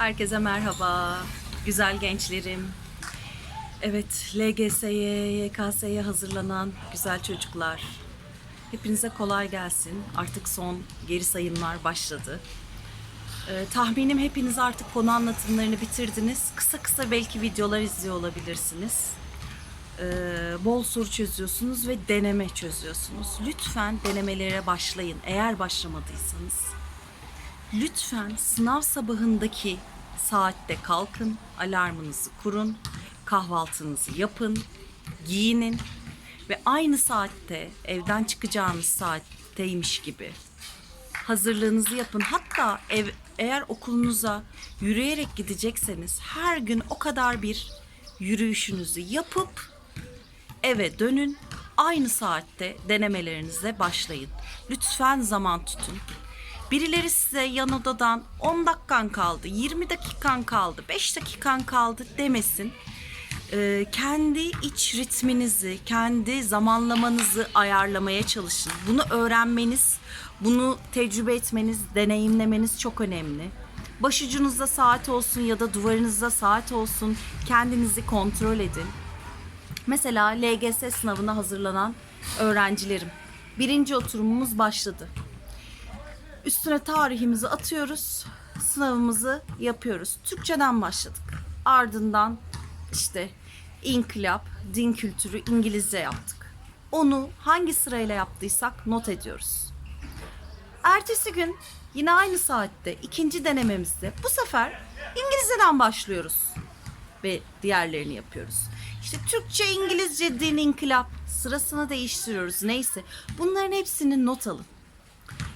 Herkese merhaba. Güzel gençlerim. Evet, LGS'ye, YKS'ye hazırlanan güzel çocuklar. Hepinize kolay gelsin. Artık son geri sayımlar başladı. Ee, tahminim hepiniz artık konu anlatımlarını bitirdiniz. Kısa kısa belki videolar izliyor olabilirsiniz. Ee, bol soru çözüyorsunuz ve deneme çözüyorsunuz. Lütfen denemelere başlayın eğer başlamadıysanız. Lütfen sınav sabahındaki saatte kalkın, alarmınızı kurun, kahvaltınızı yapın, giyinin ve aynı saatte evden çıkacağınız saatteymiş gibi hazırlığınızı yapın. Hatta ev eğer okulunuza yürüyerek gidecekseniz her gün o kadar bir yürüyüşünüzü yapıp eve dönün. Aynı saatte denemelerinize başlayın. Lütfen zaman tutun. Birileri size yan odadan 10 dakikan kaldı, 20 dakikan kaldı, 5 dakikan kaldı demesin. Ee, kendi iç ritminizi, kendi zamanlamanızı ayarlamaya çalışın. Bunu öğrenmeniz, bunu tecrübe etmeniz, deneyimlemeniz çok önemli. Başucunuzda saat olsun ya da duvarınızda saat olsun kendinizi kontrol edin. Mesela LGS sınavına hazırlanan öğrencilerim. Birinci oturumumuz başladı. Üstüne tarihimizi atıyoruz. Sınavımızı yapıyoruz. Türkçeden başladık. Ardından işte inkılap, din kültürü, İngilizce yaptık. Onu hangi sırayla yaptıysak not ediyoruz. Ertesi gün yine aynı saatte ikinci denememizde bu sefer İngilizceden başlıyoruz ve diğerlerini yapıyoruz. İşte Türkçe, İngilizce, din, inkılap sırasını değiştiriyoruz neyse. Bunların hepsini not alın.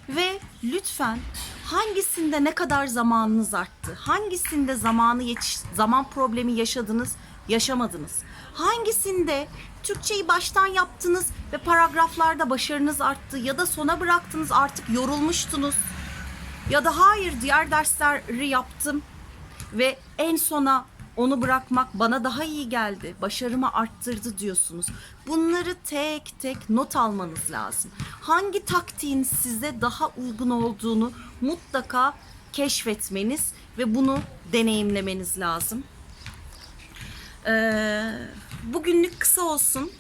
Ve lütfen hangisinde ne kadar zamanınız arttı? Hangisinde zamanı yetiş zaman problemi yaşadınız, yaşamadınız? Hangisinde Türkçeyi baştan yaptınız ve paragraflarda başarınız arttı ya da sona bıraktınız artık yorulmuştunuz? Ya da hayır diğer dersleri yaptım ve en sona onu bırakmak bana daha iyi geldi, başarımı arttırdı diyorsunuz. Bunları tek tek not almanız lazım. Hangi taktiğin size daha uygun olduğunu mutlaka keşfetmeniz ve bunu deneyimlemeniz lazım. Ee, bugünlük kısa olsun.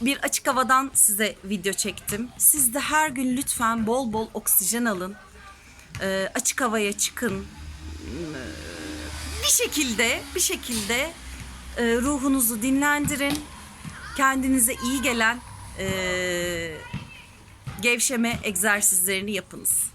Bir açık havadan size video çektim. Siz de her gün lütfen bol bol oksijen alın. Ee, açık havaya çıkın bir şekilde bir şekilde e, ruhunuzu dinlendirin. Kendinize iyi gelen e, gevşeme egzersizlerini yapınız.